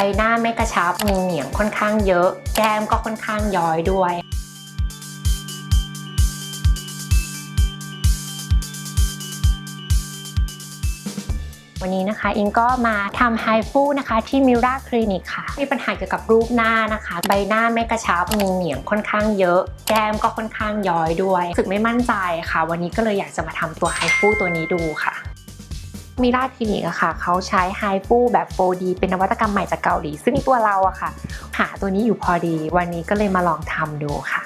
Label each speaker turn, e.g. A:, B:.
A: ใบหน้าไม่กระชับมีเหนียงค่อนข้างเยอะ แก้มก็ค่อนข้างย้อยด้วยวันนี้นะคะอิงก็มาทำไฮฟูนะคะที่มิราคลินิกค่ะ มีปัญหาเกี่ยวกับรูปหน้านะคะ ใบหน้าไม่กระชับมีเหนียงค่อนข้างเยอะ แก้มก็ค่อนข้างย้อยด้วยรู้สึกไม่มั่นใจค่ะ วันนี้ก็เลยอยากจะมาทำตัวไฮฟูตัวนี้ดูค่ะ มิราคลินิกอะค่ะเขาใช้ไฮฟูแบบ 4D เป็นนวัตกรรมใหม่จากเกาหลี ซึ่งตัวเราอะค่ะ หาตัวนี้อยู่พอดี วันนี้ก็เลยมาลองทำดูค่ะ